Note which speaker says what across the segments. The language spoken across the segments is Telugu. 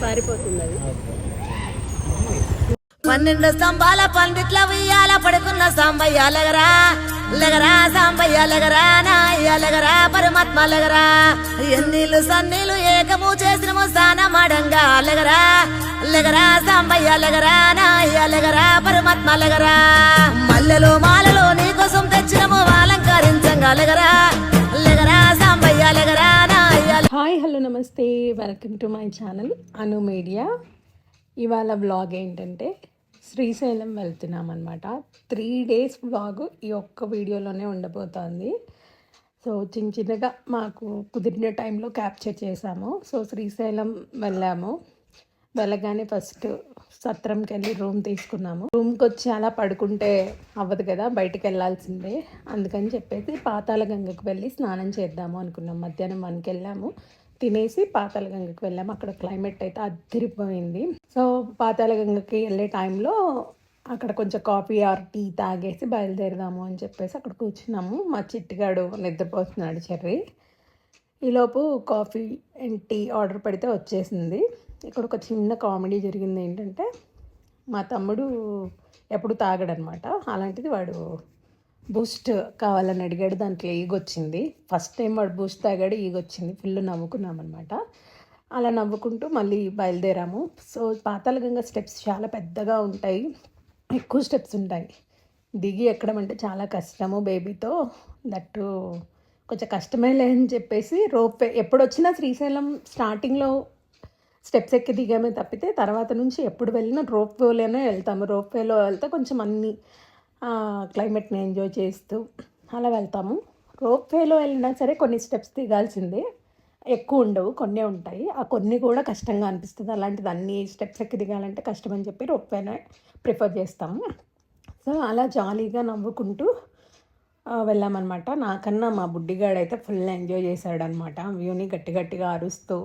Speaker 1: పారిపోతుంది అది
Speaker 2: పన్నెండు స్తంభాల పందిట్ల ఉయ్యాల పడుకున్న సాంబయ్య లగరా లెగరా సాంబయ్య లెగరా నాయ్య లెగరా పరమాత్మ లగరా. ఎన్నీళ్ళు సన్నీళ్ళు ఏకము చేసిన స్నానమాడంగా లగరా లెగరా సాంబయ్య లగరా నాయ్య లగరా పరమాత్మ లగరా. మల్లెలు మాలలు నీకోసం తెచ్చినము అలంకరించంగా లగరా లెగరా సాంబయ్య లగరా
Speaker 1: హాయ్ హలో నమస్తే. Welcome to my channel Anu media ఇవాళ వ్లాగ్ ఏంటంటే శ్రీశైలం వెళ్తున్నాం అనమాట త్రీ డేస్ బ్లాగ్ ఈ ఒక్క వీడియోలోనే ఉండబోతోంది. సో చిన్న చిన్నగా మాకు కుదిరిన టైంలో క్యాప్చర్ చేసాము. సో శ్రీశైలం వెళ్ళాము. వెళ్ళగానే ఫస్ట్ సత్రంకి వెళ్ళి రూమ్ తీసుకున్నాము. రూమ్కి వచ్చి అలా పడుకుంటే అవ్వదు కదా బయటికి వెళ్ళాల్సిందే అందుకని చెప్పేసి పాతాళగంగకు వెళ్ళి స్నానం చేద్దాము అనుకున్నాం. మధ్యాహ్నం వన్కి వెళ్ళాము తినేసి పాతాళగంగకు వెళ్ళాము. అక్కడ క్లైమేట్ అయితే అదిరిపోయింది సో పాతాళగంగకి వెళ్ళే టైంలో అక్కడ కొంచెం కాఫీ ఆర్ టీ తాగేసి బయలుదేరదాము అని చెప్పేసి అక్కడ కూర్చున్నాము. మా చిట్టిగాడు నిద్రపోతున్నాడు చెర్రీ. ఈలోపు కాఫీ అండ్ టీ ఆర్డర్ పెడితే వచ్చేసింది. ఇక్కడ ఒక చిన్న కామెడీ జరిగింది ఏంటంటే మా తమ్ముడు ఎప్పుడు తాగడనమాట. అలాంటిది వాడు బూస్ట్ కావాలని అడిగాడు దాంట్లో ఈగొచ్చింది ఫస్ట్ టైం వాడు బూస్ట్ తాగాడు ఈగొచ్చింది ఫుల్ నవ్వుకున్నాం అనమాట అలా నవ్వుకుంటూ మళ్ళీ బయలుదేరాము. సో పాతాళగంగా స్టెప్స్ చాలా పెద్దగా ఉంటాయి. ఎక్కువ స్టెప్స్ ఉంటాయి. దిగి ఎక్కడం అంటే చాలా కష్టము బేబీతో. దట్టు కొంచెం కష్టమే లేదని చెప్పేసి రోప్ ఎప్పుడు వచ్చినా శ్రీశైలం స్టార్టింగ్లో స్టెప్స్ ఎక్కి దిగామే తప్పితే తర్వాత నుంచి ఎప్పుడు వెళ్ళినా రోప్ వేలోనే వెళ్తాము. రోప్ వేలో వెళ్తే కొంచెం అన్ని క్లైమేట్ని ఎంజాయ్ చేస్తూ అలా వెళ్తాము. రోప్ వేలో వెళ్ళినా సరే కొన్ని స్టెప్స్ దిగాల్సిందే. ఎక్కువ ఉండవు కొన్ని ఉంటాయి. ఆ కొన్ని కూడా కష్టంగా అనిపిస్తుంది. అలాంటిది అన్ని స్టెప్స్ ఎక్కి దిగాలంటే కష్టం అని చెప్పి రోప్ వేనే ప్రిఫర్ చేస్తాము. సో అలా జాలీగా నవ్వుకుంటూ వెళ్ళామన్నమాట. నాకన్నా మా బుడ్డిగాడైతే ఫుల్ ఎంజాయ్ చేశాడనమాట వ్యూని గట్టి గట్టిగా అరుస్తూ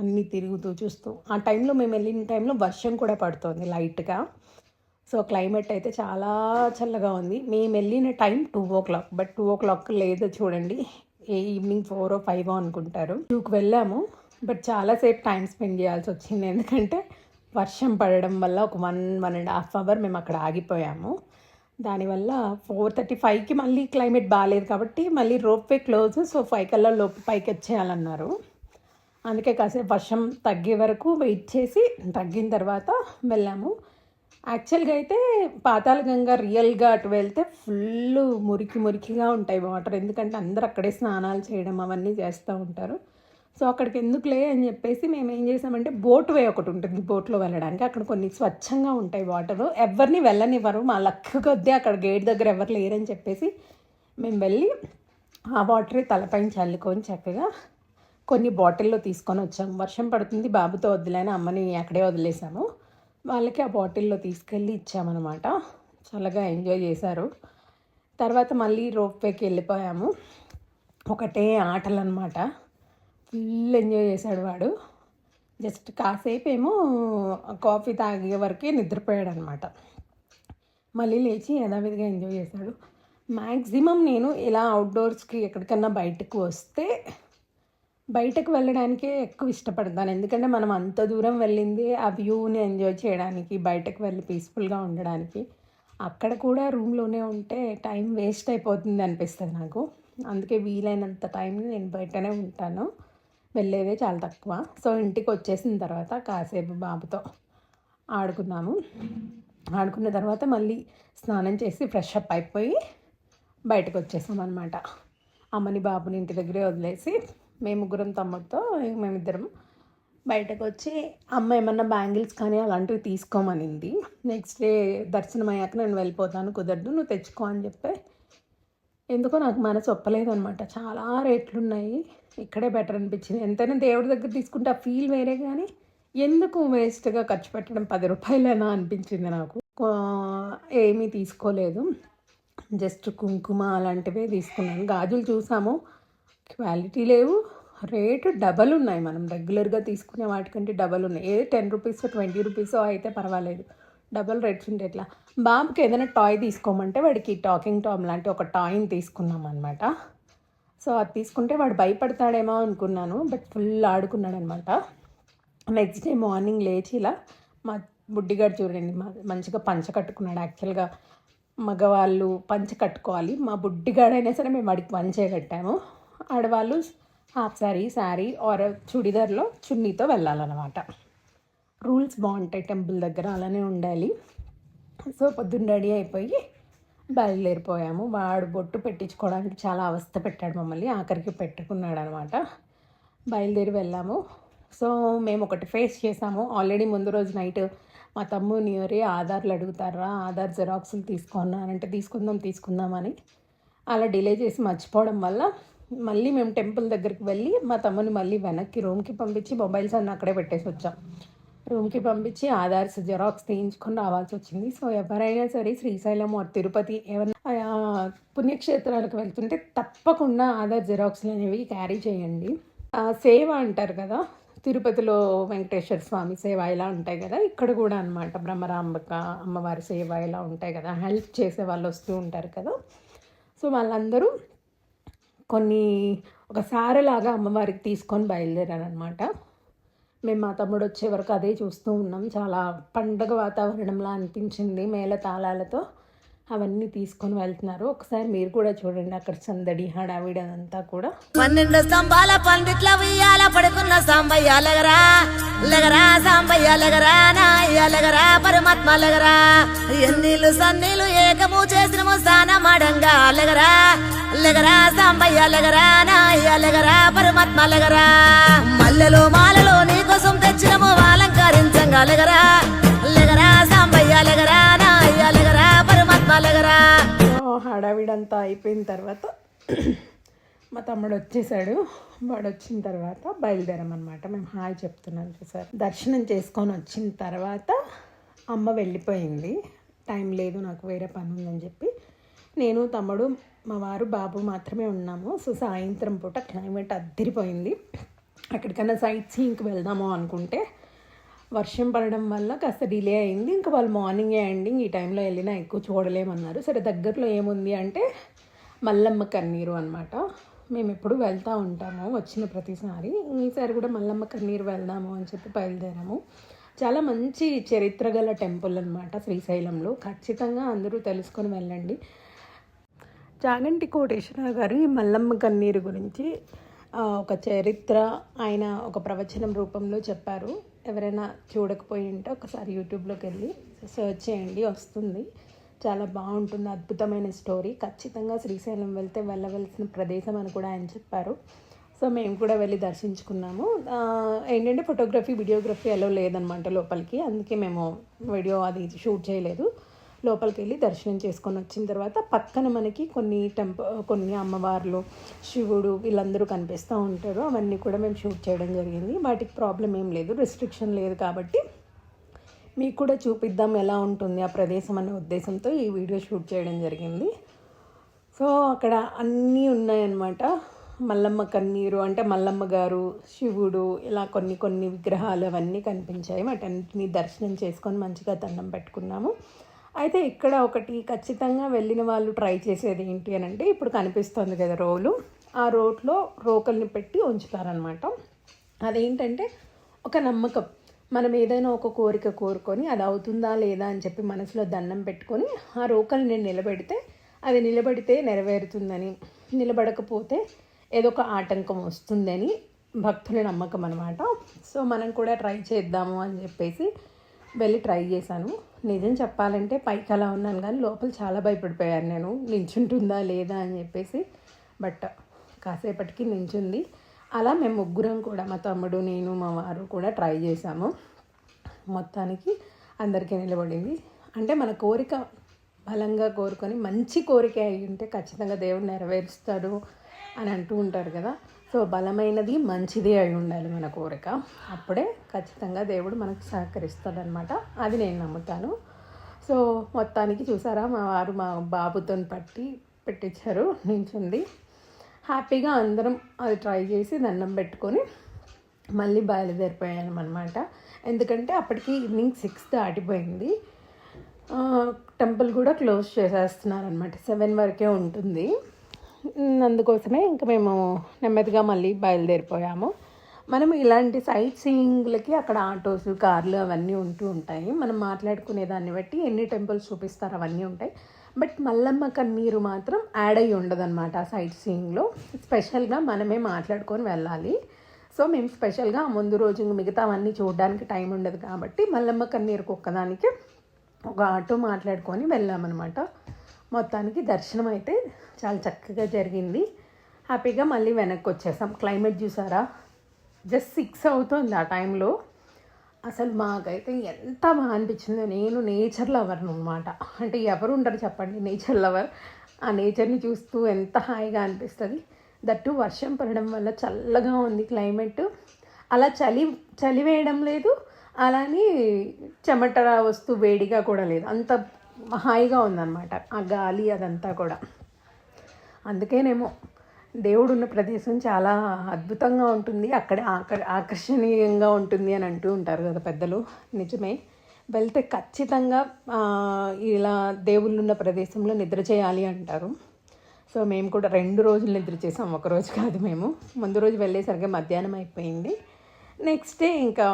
Speaker 1: అన్నీ తిరుగుతూ చూస్తూ. ఆ టైంలో మేము వెళ్ళిన టైంలో వర్షం కూడా పడుతుంది లైట్గా. సో క్లైమేట్ అయితే చాలా చల్లగా ఉంది. మేము వెళ్ళిన time two o'clock. But two o'clock లేదు చూడండి. ఏ ఈవినింగ్ ఫోర్ ఓ ఫైవ్ అనుకుంటారు. టూకి వెళ్ళాము. బట్ చాలాసేపు టైం స్పెండ్ చేయాల్సి వచ్చింది. ఎందుకంటే వర్షం పడడం వల్ల ఒక one one and half hour మేము అక్కడ ఆగిపోయాము. దానివల్ల ఫోర్ థర్టీ ఫైవ్కి మళ్ళీ క్లైమేట్ బాగాలేదు కాబట్టి మళ్ళీ rope way close. So five కల్లా లోపు పైకి వచ్చేయాలన్నారు. అందుకే కాసేపు వర్షం తగ్గే వరకు వెయిట్ చేసి తగ్గిన తర్వాత వెళ్ళాము. యాక్చువల్గా అయితే పాతాళ గంగ రియల్గా అటు వెళ్తే ఫుల్ మురికి మురికిగా ఉంటాయి వాటర్ ఎందుకంటే అందరూ అక్కడే స్నానాలు చేయడం అవన్నీ చేస్తూ ఉంటారు. సో అక్కడికి ఎందుకులే అని చెప్పేసి మేము ఏం చేసామంటే బోట్ వే ఒకటి ఉంటుంది బోట్లో వెళ్ళడానికి. అక్కడ కొన్ని స్వచ్ఛంగా ఉంటాయి వాటర్ ఎవరిని వెళ్ళనివ్వరు. మా లక్ కొద్దీ అక్కడ గేట్ దగ్గర ఎవరు లేరని చెప్పేసి మేము వెళ్ళి ఆ వాటరే తలపైన చల్లుకొని చక్కగా కొన్ని బాటిల్లో తీసుకొని వచ్చాము. వర్షం పడుతుంది బాబుతో వదిలేని అమ్మని అక్కడే వదిలేసాము. వాళ్ళకి ఆ బాటిల్లో తీసుకెళ్ళి ఇచ్చామన్నమాట. చల్లగా ఎంజాయ్ చేశారు. తర్వాత మళ్ళీ రోప్ వేకి వెళ్ళిపోయాము. ఒకటే ఆటలు అనమాట ఫుల్ ఎంజాయ్ చేశాడు వాడు. జస్ట్ కాసేపు ఏమో కాఫీ తాగే వరకే నిద్రపోయాడు అనమాట మళ్ళీ లేచి యథావిధిగా ఎంజాయ్ చేశాడు. మ్యాక్సిమం నేను ఇలా అవుట్డోర్స్కి ఎక్కడికన్నా బయటకు వస్తే బయటకు వెళ్ళడానికే ఎక్కువ ఇష్టపడతాను. ఎందుకంటే మనం అంత దూరం వెళ్ళింది ఆ వ్యూని ఎంజాయ్ చేయడానికి బయటకు వెళ్ళి పీస్ఫుల్గా ఉండడానికి. అక్కడ కూడా రూమ్లోనే ఉంటే టైం వేస్ట్ అయిపోతుంది అనిపిస్తుంది నాకు. అందుకే వీలైనంత టైం నేను బయటనే ఉంటాను. వెళ్ళేదే చాలా తక్కువ. సో ఇంటికి వచ్చేసిన తర్వాత కాసేపు బాబుతో ఆడుకున్నాము. ఆడుకున్న తర్వాత మళ్ళీ స్నానం చేసి ఫ్రెష్ అప్ అయిపోయి బయటకు వచ్చేసాం అనమాట అమ్మని బాబుని ఇంటి దగ్గరే వదిలేసి మేము ముగ్గురం తమ్ముడితో మేమిద్దరం బయటకు వచ్చి అమ్మ ఏమన్నా బ్యాంగిల్స్ కానీ అలాంటివి తీసుకోమనింది. నెక్స్ట్ డే దర్శనం అయ్యాక నేను వెళ్ళిపోతాను కుదరదు నువ్వు తెచ్చుకో అని చెప్పి. ఎందుకో నాకు మనసు ఒప్పలేదనమాట చాలా రేట్లు ఉన్నాయి ఇక్కడే బెటర్ అనిపించింది. ఎంతైనా దేవుడి దగ్గర తీసుకుంటే ఆ ఫీల్ వేరే కానీ ఎందుకు వేస్ట్గా ఖర్చు పెట్టడం పది రూపాయలేనా అనిపించింది నాకు. ఏమీ తీసుకోలేదు. జస్ట్ కుంకుమ అలాంటివే తీసుకున్నాను. గాజులు చూసాము. క్వాలిటీ లేవు. రేటు డబల్ ఉన్నాయి. మనం రెగ్యులర్గా తీసుకునే వాటికంటే డబల్ ఉన్నాయి. ఏ టెన్ రూపీస్ ట్వంటీ రూపీస్ అయితే పర్వాలేదు. డబల్ రేట్స్ ఉంటే ఎట్లా? బాబుకి ఏదైనా టాయ్ తీసుకోమంటే వాడికి టాకింగ్ టామ్ లాంటి ఒక టాయ్ని తీసుకున్నాం అనమాట సో అది తీసుకుంటే వాడు భయపడతాడేమో అనుకున్నాను. బట్ ఫుల్ ఆడుకున్నాడు అనమాట నెక్స్ట్ డే మార్నింగ్ లేచి ఇలా మా బుడ్డిగాడు చూడండి. మా మంచిగా పంచ కట్టుకున్నాడు. యాక్చువల్గా మగవాళ్ళు పంచ కట్టుకోవాలి. మా బుడ్డిగాడైనా సరే మేము వాడికి పంచే కట్టాము. ఆడవాళ్ళు హాఫ్ శారీ శారీ ఆర్ చుడిదార్లో చున్నీతో వెళ్ళాలన్నమాట. రూల్స్ బాగుంటాయి టెంపుల్ దగ్గర అలానే ఉండాలి. సో పొద్దున్న రెడీ అయిపోయి బయలుదేరిపోయాము. వాడు బొట్టు పెట్టించుకోవడానికి చాలా అవస్థ పెట్టాడు మమ్మల్ని ఆఖరికి పెట్టుకున్నాడు అనమాట బయలుదేరి వెళ్ళాము. సో మేము ఒకటి ఫేస్ చేసాము ఆల్రెడీ ముందు రోజు నైట్ మా తమ్ముని న్యూ ఆధార్లు అడుగుతారా ఆధార్ జిరాక్స్లు తీసుకున్నారంటే తీసుకుందాం తీసుకుందామని అలా డిలే చేసి మర్చిపోవడం వల్ల మళ్ళీ మేము టెంపుల్ దగ్గరికి వెళ్ళి మా తమ్ముని మళ్ళీ వెనక్కి రూమ్కి పంపించి మొబైల్స్ అన్నీ అక్కడే పెట్టేసి వచ్చాం. రూమ్కి పంపించి ఆధార్స్ జెరాక్స్ తీయించుకొని రావాల్సి వచ్చింది. సో ఎవరైనా సరే శ్రీశైలం ఆర్ తిరుపతి ఏమైనా పుణ్యక్షేత్రాలకు వెళ్తుంటే తప్పకుండా ఆధార్ జెరాక్స్లు అనేవి క్యారీ చేయండి. సేవ అంటారు కదా తిరుపతిలో వెంకటేశ్వర స్వామి సేవ ఇలా ఉంటాయి కదా ఇక్కడ కూడా అనమాట బ్రహ్మరాంబక అమ్మవారి సేవ ఇలా ఉంటాయి కదా హెల్ప్ చేసే వాళ్ళు వస్తూ ఉంటారు కదా. సో వాళ్ళందరూ కొన్ని ఒక సారలాగా అమ్మవారికి తీసుకొని బయలుదేరారనమాట మేము మా తమ్ముడు వచ్చే వరకు అదే చూస్తూ ఉన్నాం. చాలా పండగ వాతావరణంలా అనిపించింది మేళ తాళాలతో. అవన్నీ తీసుకొని వెళ్తున్నారు. ఒకసారి మీరు కూడా చూడండి అక్కడ సందడి హడావిడి అదంతా కూడా.
Speaker 2: పన్నెండు స్తంభాల పండిట్ల ఉయ్యాల పడుకున్న సాంబయ్య లెగరా లెగరా సాంబయ్య లెగరా నాయ్య పరమాత్మ అలగరా ఎన్నీళ్ళు సన్నీళ్ళు ఏకము చేసినము స్నానమాడంగా అలగరా లెగరా సాంబయ్య లెగరా నాయ్య లెగరా పరమాత్మ లెగరా. మల్లెలో మాలలో నీకోసం తెచ్చినము అలంకరించంగా లెగరా. లెగరా సాంబయ్య లెగరా నాయ్య లెగరా పరమాత్మ లెగరా.
Speaker 1: హడావిడంతా అయిపోయిన తర్వాత మా తమ్ముడు వచ్చేసాడు. వాడు వచ్చిన తర్వాత బయలుదేరామన్నమాట. మేము హాయ్ చెప్తున్నాం సార్ దర్శనం చేసుకొని వచ్చిన తర్వాత అమ్మ వెళ్ళిపోయింది. టైం లేదు నాకు వేరే పని ఉందని చెప్పి నేను తమ్ముడు మా వారు బాబు మాత్రమే ఉన్నాము. సో సాయంత్రం పూట క్లైమేట్ అద్దరిపోయింది. ఎక్కడికైనా సైట్ సీయింగ్కి వెళ్దాము అనుకుంటే వర్షం పడడం వల్ల కాస్త డిలే అయింది. ఇంకా వాళ్ళు మార్నింగే ఎండింగ్ ఈ టైంలో వెళ్ళినా ఎక్కువ చూడలేమన్నారు. సరే దగ్గరలో ఏముంది అంటే మల్లమ్మ కన్నీరు అనమాట మేము ఎప్పుడు వెళ్తూ ఉంటాము వచ్చిన ప్రతిసారి. ఈసారి కూడా మల్లమ్మ కన్నీరు వెళ్దాము అని చెప్పి బయలుదేరాము. చాలా మంచి చరిత్ర గల టెంపుల్ అనమాట శ్రీశైలంలో. ఖచ్చితంగా అందరూ తెలుసుకొని వెళ్ళండి. చాగంటి కోటేశ్వర గారు ఈ మల్లమ్మ కన్నీరు గురించి ఒక చరిత్ర ఆయన ఒక ప్రవచనం రూపంలో చెప్పారు. ఎవరైనా చూడకపోయి ఉంటే ఒకసారి యూట్యూబ్లోకి వెళ్ళి సెర్చ్ చేయండి వస్తుంది. చాలా బాగుంటుంది అద్భుతమైన స్టోరీ. ఖచ్చితంగా శ్రీశైలం వెళ్తే వెళ్ళవలసిన ప్రదేశం అని కూడా ఆయన చెప్పారు. సో మేము కూడా వెళ్ళి దర్శించుకున్నాము. ఏంటంటే ఫోటోగ్రఫీ వీడియోగ్రఫీ ఎలా లేదనమాట లోపలికి. అందుకే మేము వీడియో అది షూట్ చేయలేదు. లోపలికి వెళ్ళి దర్శనం చేసుకొని వచ్చిన తర్వాత పక్కన మనకి కొన్ని టెంప కొన్ని అమ్మవార్లు శివుడు వీళ్ళందరూ కనిపిస్తూ ఉంటారు. అవన్నీ కూడా మేము షూట్ చేయడం జరిగింది. వాటికి ప్రాబ్లం ఏం లేదు. రిస్ట్రిక్షన్ లేదు కాబట్టి మీకు కూడా చూపిద్దాం ఎలా ఉంటుంది ఆ ప్రదేశం అనే ఉద్దేశంతో ఈ వీడియో షూట్ చేయడం జరిగింది. సో అక్కడ అన్నీ ఉన్నాయన్నమాట. మల్లమ్మ కన్నీరు అంటే మల్లమ్మ గారు శివుడు ఇలా కొన్ని కొన్ని విగ్రహాలు అవన్నీ కనిపించాయి. వాటన్నిటిని దర్శనం చేసుకొని మంచిగా దండం పెట్టుకున్నాము. అయితే ఇక్కడ ఒకటి ఖచ్చితంగా వెళ్ళిన వాళ్ళు ట్రై చేసేది ఏంటి అని అంటే ఇప్పుడు కనిపిస్తుంది కదా రోలు. ఆ రోట్లో రోకల్ని పెట్టి ఉంచుతారనమాట అదేంటంటే ఒక నమ్మకం. మనం ఏదైనా ఒక కోరిక కోరుకొని అది అవుతుందా లేదా అని చెప్పి మనసులో దండం పెట్టుకొని ఆ రోకల్ని నిలబెడితే అది నిలబడితే నెరవేరుతుందని నిలబడకపోతే ఏదో ఒక ఆటంకం వస్తుందని భక్తుల నమ్మకం అనమాట సో మనం కూడా ట్రై చేద్దాము అని చెప్పేసి వెళ్ళి ట్రై చేశాను. నిజం చెప్పాలంటే పైకి అలా ఉన్నాను కానీ లోపల చాలా భయపడిపోయాను నేను. నించుంటుందా లేదా అని చెప్పేసి. బట్ కాసేపటికి నించుంది అలా మేము ముగ్గురం కూడా మా తమ్ముడు నేను మా వారు కూడా ట్రై చేశాము. మొత్తానికి అందరికీ నిలబడింది. అంటే మన కోరిక బలంగా కోరుకొని మంచి కోరిక అయి ఉంటే ఖచ్చితంగా దేవుడు నెరవేరుస్తాడు అని అంటూ ఉంటారు కదా. సో బలమైనది మంచిది అయి ఉండాలి మన కోరిక. అప్పుడే ఖచ్చితంగా దేవుడు మనకు సహకరిస్తాడనమాట అది నేను నమ్ముతాను. సో మొత్తానికి చూసారా మా వారు మా బాబుతో పట్టి పెట్టించారు నించుంది. హ్యాపీగా అందరం అది ట్రై చేసి దండం పెట్టుకొని మళ్ళీ బయలుదేరిపోయాను అనమాట ఎందుకంటే అప్పటికి ఈవినింగ్ సిక్స్ దాటిపోయింది. టెంపుల్ కూడా క్లోజ్ చేసేస్తున్నారు అనమాట సెవెన్ వరకే ఉంటుంది. అందుకోసమే ఇంకా మేము నెమ్మదిగా మళ్ళీ బయలుదేరిపోయాము. మనం ఇలాంటి సైట్ సీయింగ్లకి అక్కడ ఆటోస్ కార్లు అవన్నీ ఉంటూ ఉంటాయి. మనం మాట్లాడుకునే దాన్ని బట్టి ఎన్ని టెంపుల్స్ చూపిస్తారు అవన్నీ ఉంటాయి. బట్ మల్లమ్మ కన్నీరు మాత్రం యాడ్ అయ్యి ఉండదన్నమాట ఆ సైట్ సీయింగ్లో స్పెషల్గా మనమే మాట్లాడుకొని వెళ్ళాలి. సో మేము స్పెషల్గా ముందు రోజు మిగతావన్నీ చూడడానికి టైం ఉండదు కాబట్టి మల్లమ్మ కన్నీరుకు ఒక్కదానికి ఒక ఆటో మాట్లాడుకొని వెళ్ళామన్నమాట. మొత్తానికి దర్శనం అయితే చాలా చక్కగా జరిగింది. హ్యాపీగా మళ్ళీ వెనక్కి వచ్చేసాం. క్లైమేట్ చూసారా? జస్ట్ సిక్స్ అవుతుంది ఆ టైంలో అసలు మాకైతే ఎంత బాగా అనిపించిందో నేను నేచర్ లవర్ను అనమాట అంటే ఎవరు ఉండరు చెప్పండి నేచర్ లవర్ ఆ నేచర్ని చూస్తూ ఎంత హాయిగా అనిపిస్తుంది. దట్టు వర్షం పడడం వల్ల చల్లగా ఉంది క్లైమేట్ అలా చలి చలి వేయడం లేదు. అలానే చెమట వస్తూ వేడిగా కూడా లేదు. అంత హాయిగా ఉందన్నమాట ఆ గాలి అదంతా కూడా. అందుకేనేమో దేవుడు ఉన్న ప్రదేశం చాలా అద్భుతంగా ఉంటుంది అక్కడే ఆకర్ ఆకర్షణీయంగా ఉంటుంది అని అంటూ ఉంటారు కదా పెద్దలు. నిజమే. వెళ్తే ఖచ్చితంగా ఇలా దేవుళ్ళు ఉన్న ప్రదేశంలో నిద్ర చేయాలి అంటారు. సో మేము కూడా రెండు రోజులు నిద్ర చేసాం ఒక రోజు కాదు మేము. ముందు రోజు వెళ్ళేసరికి మధ్యాహ్నం అయిపోయింది. నెక్స్ట్ డే ఇంకా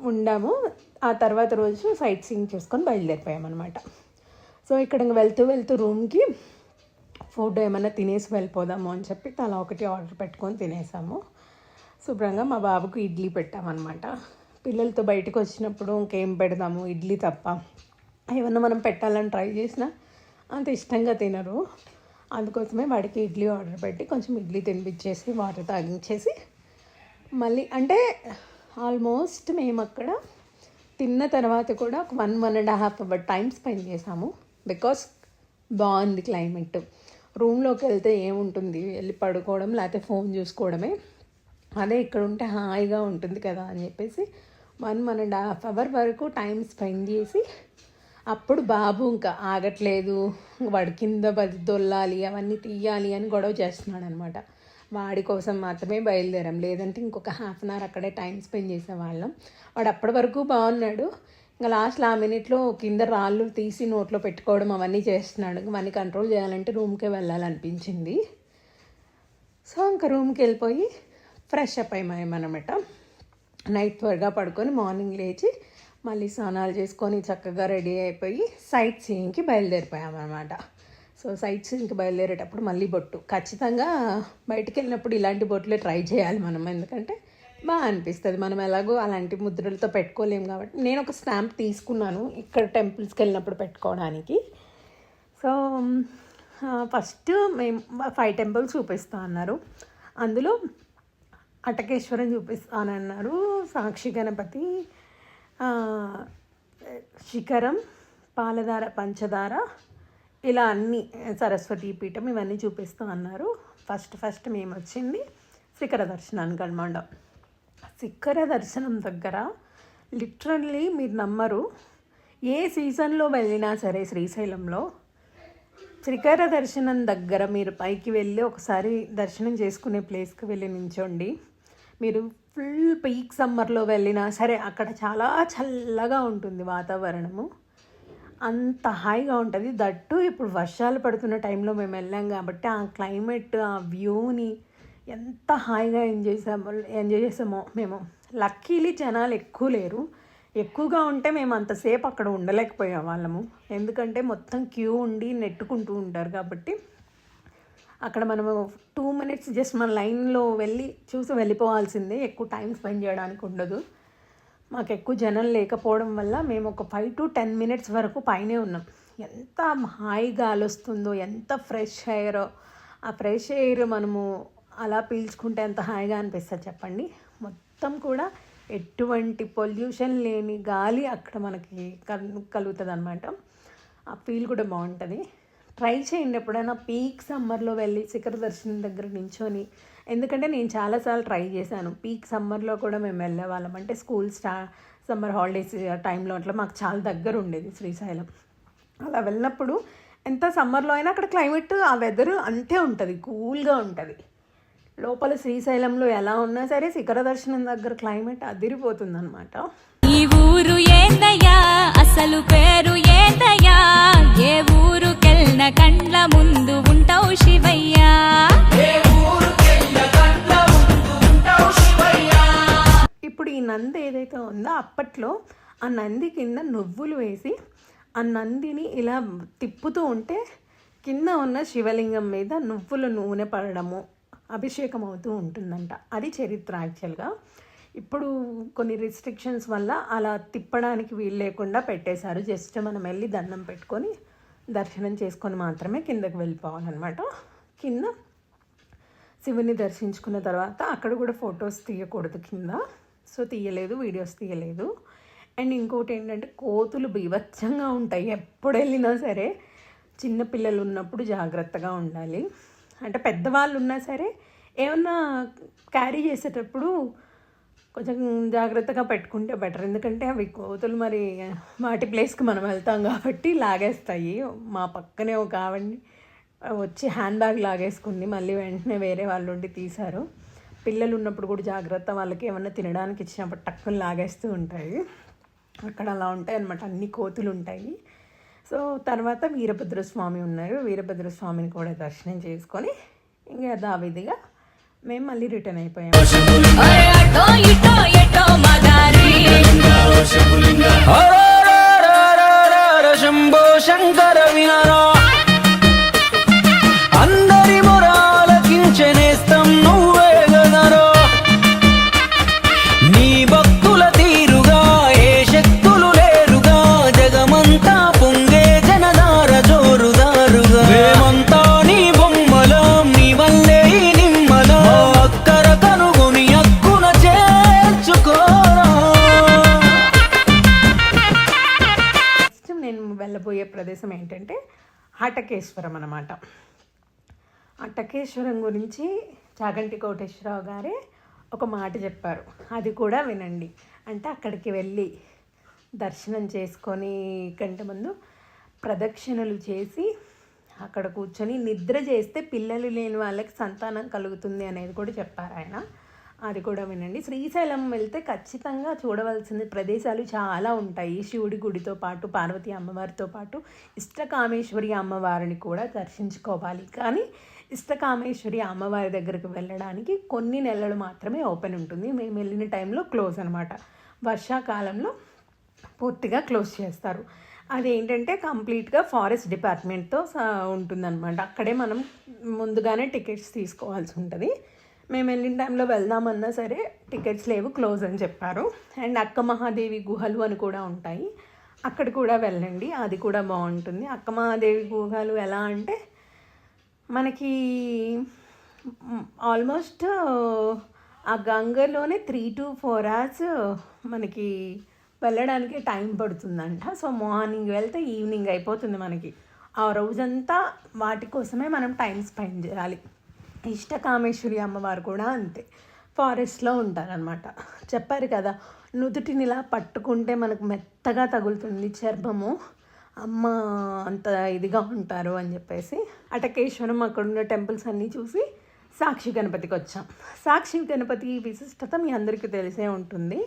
Speaker 1: ఉండాము. ఆ తర్వాత రోజు సైట్ సీయింగ్ చేసుకొని బయలుదేరిపోయామన్నమాట. సో ఇక్కడ వెళ్తూ వెళ్తూ రూమ్కి ఫుడ్ ఏమైనా తినేసి వెళ్ళిపోదాము అని చెప్పి తలా ఒకటి ఆర్డర్ పెట్టుకొని తినేసాము. శుభ్రంగా మా బాబుకు ఇడ్లీ పెట్టామన్నమాట. పిల్లలతో బయటకు వచ్చినప్పుడు ఇంకేం పెడదాము? ఇడ్లీ తప్ప. ఏమన్నా మనం పెట్టాలని ట్రై చేసినా అంత ఇష్టంగా తినరు. అందుకోసమే వాడికి ఇడ్లీ ఆర్డర్ పెట్టి కొంచెం ఇడ్లీ తినిపించేసి వాటర్ తాగించేసి మళ్ళీ అంటే ఆల్మోస్ట్ మేము అక్కడ తిన్న తర్వాత కూడా ఒక one one and half hour time spend చేసాము. బికాస్ బాగుంది క్లైమేట్. రూమ్లోకి వెళ్తే ఏముంటుంది? వెళ్ళి పడుకోవడం లేకపోతే ఫోన్ చూసుకోవడమే. అదే ఇక్కడ ఉంటే హాయిగా ఉంటుంది కదా అని చెప్పేసి one one and half hour వరకు టైం స్పెండ్ చేసి అప్పుడు బాబు ఇంకా ఆగట్లేదు. వాడి కింద పది దొల్లాలి అవన్నీ తీయాలి అని గొడవ చేస్తున్నాడు అనమాట వాడి కోసం మాత్రమే బయలుదేరాం. లేదంటే ఇంకొక హాఫ్ అన్ అవర్ అక్కడే టైం స్పెండ్ చేసేవాళ్ళం. వాడు అప్పటి వరకు బాగున్నాడు. ఇంకా లాస్ట్లో ఆ మినిట్లో కింద రాళ్ళు తీసి నోట్లో పెట్టుకోవడం అవన్నీ చేస్తున్నాడు. మనీ కంట్రోల్ చేయాలంటే రూమ్కే వెళ్ళాలనిపించింది. సో ఇంకా రూమ్కి వెళ్ళిపోయి ఫ్రెష్ అప్ అయ్యామన్నమాట నైట్ త్వరగా పడుకొని మార్నింగ్ లేచి మళ్ళీ స్నానాలు చేసుకొని చక్కగా రెడీ అయిపోయి సైట్ సీయింగ్కి బయలుదేరిపోయామన్నమాట సో సైట్ సీయింగ్కి బయలుదేరేటప్పుడు మళ్ళీ బొట్టు. ఖచ్చితంగా బయటికి వెళ్ళినప్పుడు ఇలాంటి బొట్లే ట్రై చేయాలి మనం. ఎందుకంటే బాగా అనిపిస్తుంది. మనం ఎలాగో అలాంటి ముద్రలతో పెట్టుకోలేం కాబట్టి. నేను ఒక స్టాంప్ తీసుకున్నాను ఇక్కడ టెంపుల్స్కి వెళ్ళినప్పుడు పెట్టుకోవడానికి. సో ఫస్ట్ మేము ఫైవ్ టెంపుల్స్ చూపిస్తా అన్నారు. అందులో అటకేశ్వరం చూపిస్తానన్నారు సాక్షి గణపతి శిఖరం పాలధార పంచదార ఇలా అన్ని సరస్వతి పీఠం ఇవన్నీ చూపిస్తూ అన్నారు. ఫస్ట్ ఫస్ట్ మేము వచ్చింది శిఖర దర్శనానికి అనమాట శిఖర దర్శనం దగ్గర లిటరల్లీ మీరు నమ్మరు. ఏ సీజన్లో వెళ్ళినా సరే శ్రీశైలంలో శ్రీకర దర్శనం దగ్గర మీరు పైకి వెళ్ళి ఒకసారి దర్శనం చేసుకునే ప్లేస్కి వెళ్ళి నించోండి. మీరు ఫుల్ పీక్ సమ్మర్లో వెళ్ళినా సరే అక్కడ చాలా చల్లగా ఉంటుంది వాతావరణము. అంత హాయిగా ఉంటుంది. దట్టు ఇప్పుడు వర్షాలు పడుతున్న టైంలో మేము వెళ్ళాం కాబట్టి ఆ క్లైమేట్ ఆ వ్యూని ఎంత హాయిగా ఎంజాయ్ చేసామో ఎంజాయ్ చేసామో మేము. లక్కీలీ జనాలు ఎక్కువ లేరు. ఎక్కువగా ఉంటే మేము అంతసేపు అక్కడ ఉండలేకపోయే వాళ్ళము ఎందుకంటే మొత్తం క్యూ ఉండి నెట్టుకుంటూ ఉంటారు కాబట్టి అక్కడ మనము టూ మినిట్స్ జస్ట్ మన లైన్లో వెళ్ళి చూసి వెళ్ళిపోవాల్సిందే. ఎక్కువ టైం స్పెండ్ చేయడానికి ఉండదు. మాకు ఎక్కువ జనం లేకపోవడం వల్ల మేము ఒక ఫైవ్ టు టెన్ మినిట్స్ వరకు పైనే ఉన్నాం. ఎంత హాయి గాలి వస్తుందో ఎంత ఫ్రెష్ ఎయిర్. ఆ ఫ్రెష్ ఎయిర్ మనము అలా పీల్చుకుంటే ఎంత హాయిగా అనిపిస్తుంది చెప్పండి. మొత్తం కూడా ఎటువంటి పొల్యూషన్ లేని గాలి అక్కడ మనకి కలుగుతుంది అనమాట ఆ ఫీల్ కూడా బాగుంటుంది. ట్రై చేయండి ఎప్పుడైనా పీక్ సమ్మర్లో వెళ్ళి శిఖర దర్శనం దగ్గర నించొని. ఎందుకంటే నేను చాలాసార్లు ట్రై చేశాను. పీక్ సమ్మర్లో కూడా మేము వెళ్ళే వాళ్ళం. అంటే స్కూల్ స్టా సమ్మర్ హాలిడేస్ టైంలో అట్లా మాకు చాలా దగ్గర ఉండేది శ్రీశైలం. అలా వెళ్ళినప్పుడు ఎంత సమ్మర్లో అయినా అక్కడ క్లైమేట్ ఆ వెదర్ అంతే ఉంటుంది. కూల్గా ఉంటుంది. లోపల శ్రీశైలంలో ఎలా ఉన్నా సరే శిఖర దర్శనం దగ్గర క్లైమేట్ అదిరిపోతుంది అనమాట
Speaker 3: ఈ ఊరు ఏందయ్యా? అసలు పేరు ఏందయ్యా? ఏ ఊరుకెళ్ళిన కండ్ల ముందు ఉంటావు శివయ్యా?
Speaker 1: అప్పట్లో ఆ నంది కింద నువ్వులు వేసి ఆ నందిని ఇలా తిప్పుతూ ఉంటే కింద ఉన్న శివలింగం మీద నువ్వుల నూనె పడడము. అభిషేకం అవుతూ ఉంటుందంట. అది చరిత్ర యాక్చువల్గా. ఇప్పుడు కొన్ని రిస్ట్రిక్షన్స్ వల్ల అలా తిప్పడానికి వీలు లేకుండా పెట్టేశారు. జస్ట్ మనం వెళ్ళి దండం పెట్టుకొని దర్శనం చేసుకొని మాత్రమే కిందకు వెళ్ళిపోవాలన్నమాట. కింద శివుని దర్శించుకున్న తర్వాత అక్కడ కూడా ఫొటోస్ తీయకూడదు కింద. సో తీయలేదు వీడియోస్ తీయలేదు. అండ్ ఇంకోటి ఏంటంటే కోతులు బీభత్సంగా ఉంటాయి. ఎప్పుడు వెళ్ళినా సరే చిన్నపిల్లలు ఉన్నప్పుడు జాగ్రత్తగా ఉండాలి. అంటే పెద్దవాళ్ళు ఉన్నా సరే ఏమన్నా క్యారీ చేసేటప్పుడు కొంచెం జాగ్రత్తగా పెట్టుకుంటే బెటర్. ఎందుకంటే అవి కోతులు మరి వాటి ప్లేస్కి మనం వెళ్తాం కాబట్టి లాగేస్తాయి. మా పక్కనే ఒక ఆవిడని వచ్చి హ్యాండ్ బ్యాగ్ లాగేసుకుంది. మళ్ళీ వెంటనే వేరే వాళ్ళు ఉండి తీశారు. పిల్లలు ఉన్నప్పుడు కూడా జాగ్రత్త వాళ్ళకి ఏమన్నా తినడానికి ఇచ్చినప్పుడు టక్కుని లాగేస్తూ ఉంటాయి. అక్కడ అలా ఉంటాయి అన్నమాట అన్ని కోతులు ఉంటాయి. సో తర్వాత వీరభద్ర స్వామి ఉన్నారు వీరభద్ర స్వామిని కూడా దర్శనం చేసుకొని ఇంకా యథావిధిగా మేము మళ్ళీ రిటర్న్ అయిపోయాము
Speaker 3: మదారి
Speaker 4: శంకర వినరా.
Speaker 1: ప్రదేశం ఏంటంటే అటకేశ్వరం అన్నమాట. అటకేశ్వరం గురించి చాగంటి కోటేశ్వరరావు గారే ఒక మాట చెప్పారు. అది కూడా వినండి. అంటే అక్కడికి వెళ్ళి దర్శనం చేసుకొని కంటే ముందు ప్రదక్షిణలు చేసి అక్కడ కూర్చొని నిద్ర చేస్తే పిల్లలు లేని వాళ్ళకి సంతానం కలుగుతుంది అనేది కూడా చెప్పారు ఆయన. అది కూడా వినండి. శ్రీశైలం వెళ్తే ఖచ్చితంగా చూడవలసిన ప్రదేశాలు చాలా ఉంటాయి. శివుడి గుడితో పాటు పార్వతి అమ్మవారితో పాటు ఇష్టకామేశ్వరి అమ్మవారిని కూడా దర్శించుకోవాలి. కానీ ఇష్టకామేశ్వరి అమ్మవారి దగ్గరికి వెళ్ళడానికి కొన్ని నెలలు మాత్రమే ఓపెన్ ఉంటుంది. మేము వెళ్ళిన టైంలో క్లోజ్ అనమాట వర్షాకాలంలో పూర్తిగా క్లోజ్ చేస్తారు. అదేంటంటే కంప్లీట్గా ఫారెస్ట్ డిపార్ట్మెంట్తో స- ఉంటుందన్నమాట. అక్కడే మనం ముందుగానే టికెట్స్ తీసుకోవాల్సి ఉంటుంది. మేము వెళ్ళిన టైంలో వెళ్దామన్నా సరే టికెట్స్ లేవు క్లోజ్ అని చెప్పారు. అండ్ అక్క మహాదేవి గుహలు అని కూడా ఉంటాయి. అక్కడ కూడా వెళ్ళండి అది కూడా బాగుంటుంది. అక్క మహాదేవి గుహలు ఎలా అంటే మనకి ఆల్మోస్ట్ ఆ గంగలోనే త్రీ టు ఫోర్ అవర్స్ మనకి వెళ్ళడానికి టైం పడుతుందంట. సో మార్నింగ్ వెళ్తే ఈవినింగ్ అయిపోతుంది మనకి. ఆ రోజంతా వాటి కోసమే మనం టైం స్పెండ్ చేయాలి. ఇష్టకామేశ్వరి అమ్మవారు కూడా అంతే. ఫారెస్ట్లో ఉంటారనమాట చెప్పారు కదా నుదుటిని ఇలా పట్టుకుంటే మనకు మెత్తగా తగులుతుంది చర్మము. అమ్మ అంత ఇదిగా ఉంటారు అని చెప్పేసి అటకేశ్వరం అక్కడ ఉన్న టెంపుల్స్ అన్నీ చూసి సాక్షి గణపతికి వచ్చాం. సాక్షి గణపతి విశిష్టత మీ అందరికీ తెలిసే ఉంటుంది.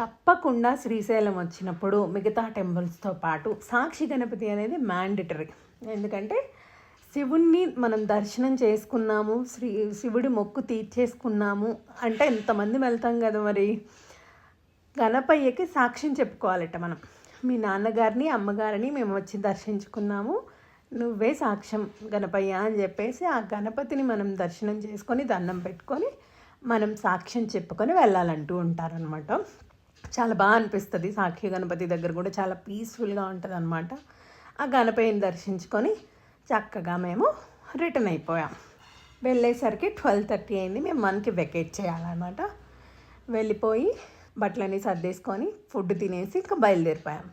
Speaker 1: తప్పకుండా శ్రీశైలం వచ్చినప్పుడు మిగతా టెంపుల్స్తో పాటు సాక్షి గణపతి అనేది మ్యాండటరీ. ఎందుకంటే శివుణ్ణి మనం దర్శనం చేసుకున్నాము శ్రీ శివుడి మొక్కు తీర్చేసుకున్నాము. అంటే ఎంతమంది వెళ్తాం కదా మరి? గణపయ్యకి సాక్ష్యం చెప్పుకోవాలట మనం. మీ నాన్నగారిని అమ్మగారిని మేము వచ్చి దర్శించుకున్నాము. నువ్వే సాక్ష్యం గణపయ్య అని చెప్పేసి ఆ గణపతిని మనం దర్శనం చేసుకొని దండం పెట్టుకొని మనం సాక్ష్యం చెప్పుకొని వెళ్ళాలంటూ ఉంటారనమాట చాలా బాగా అనిపిస్తుంది. సాక్షి గణపతి దగ్గర కూడా చాలా పీస్ఫుల్గా ఉంటుంది అనమాట ఆ గణపయ్యని దర్శించుకొని చక్కగా మేము రిటర్న్ అయిపోయాం. వెళ్ళేసరికి ట్వెల్వ్ థర్టీ అయింది. మేము మనకి వెకేట్ చేయాలన్నమాట. వెళ్ళిపోయి బట్టలన్నీ సర్దేసుకొని ఫుడ్ తినేసి ఇంకా బయలుదేరిపోయాం.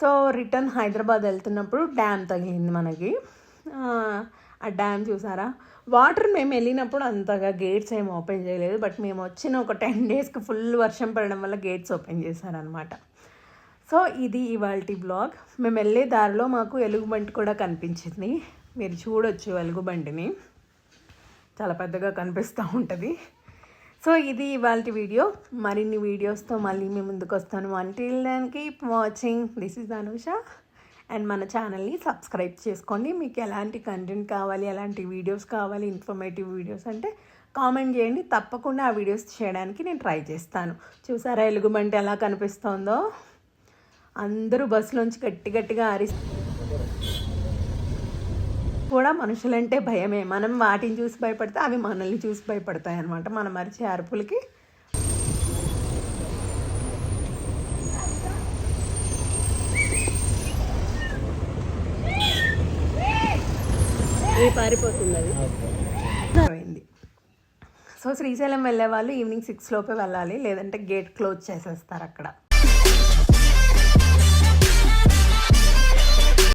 Speaker 1: సో రిటర్న్ హైదరాబాద్ వెళ్తున్నప్పుడు డ్యామ్ తగిలింది మనకి. ఆ, ఆ డ్యామ్ చూసారా? వాటర్ మేము వెళ్ళినప్పుడు అంతగా గేట్స్ ఏం ఓపెన్ చేయలేదు. బట్ మేము వచ్చిన ఒక టెన్ డేస్కి ఫుల్ వర్షం పడడం వల్ల గేట్స్ ఓపెన్ చేశారనమాట సో ఇది ఇవాళ బ్లాగ్. మేము వెళ్ళే దారిలో మాకు ఎలుగుబంటి కూడా కనిపించింది. మీరు చూడొచ్చు ఎలుగుబంటిని. చాలా పెద్దగా కనిపిస్తూ ఉంటుంది. సో ఇది ఇవాళ వీడియో. మరిన్ని వీడియోస్తో మళ్ళీ మీ ముందుకు వస్తాను. అంటిల్ దానికి watching this is Anusha and మన ఛానల్ని సబ్స్క్రైబ్ చేసుకోండి. మీకు ఎలాంటి కంటెంట్ కావాలి ఎలాంటి వీడియోస్ కావాలి ఇన్ఫర్మేటివ్ వీడియోస్ అంటే కామెంట్ చేయండి. తప్పకుండా ఆ వీడియోస్ చేయడానికి నేను ట్రై చేస్తాను. చూసారా ఎలుగుబంటి ఎలా కనిపిస్తోందో? అందరూ బస్సులోంచి గట్టి గట్టిగా అరిస్ కూడా మనుషులంటే భయమే. మనం వాటిని చూసి భయపడితే అవి మనల్ని చూసి భయపడతాయి అనమాట మనం అరిచే అరుపులకి. పారిపోతుంది అది. సో శ్రీశైలం వెళ్ళే వాళ్ళు ఈవినింగ్ సిక్స్ లోపే వెళ్ళాలి. లేదంటే గేట్ క్లోజ్ చేసేస్తారు అక్కడ.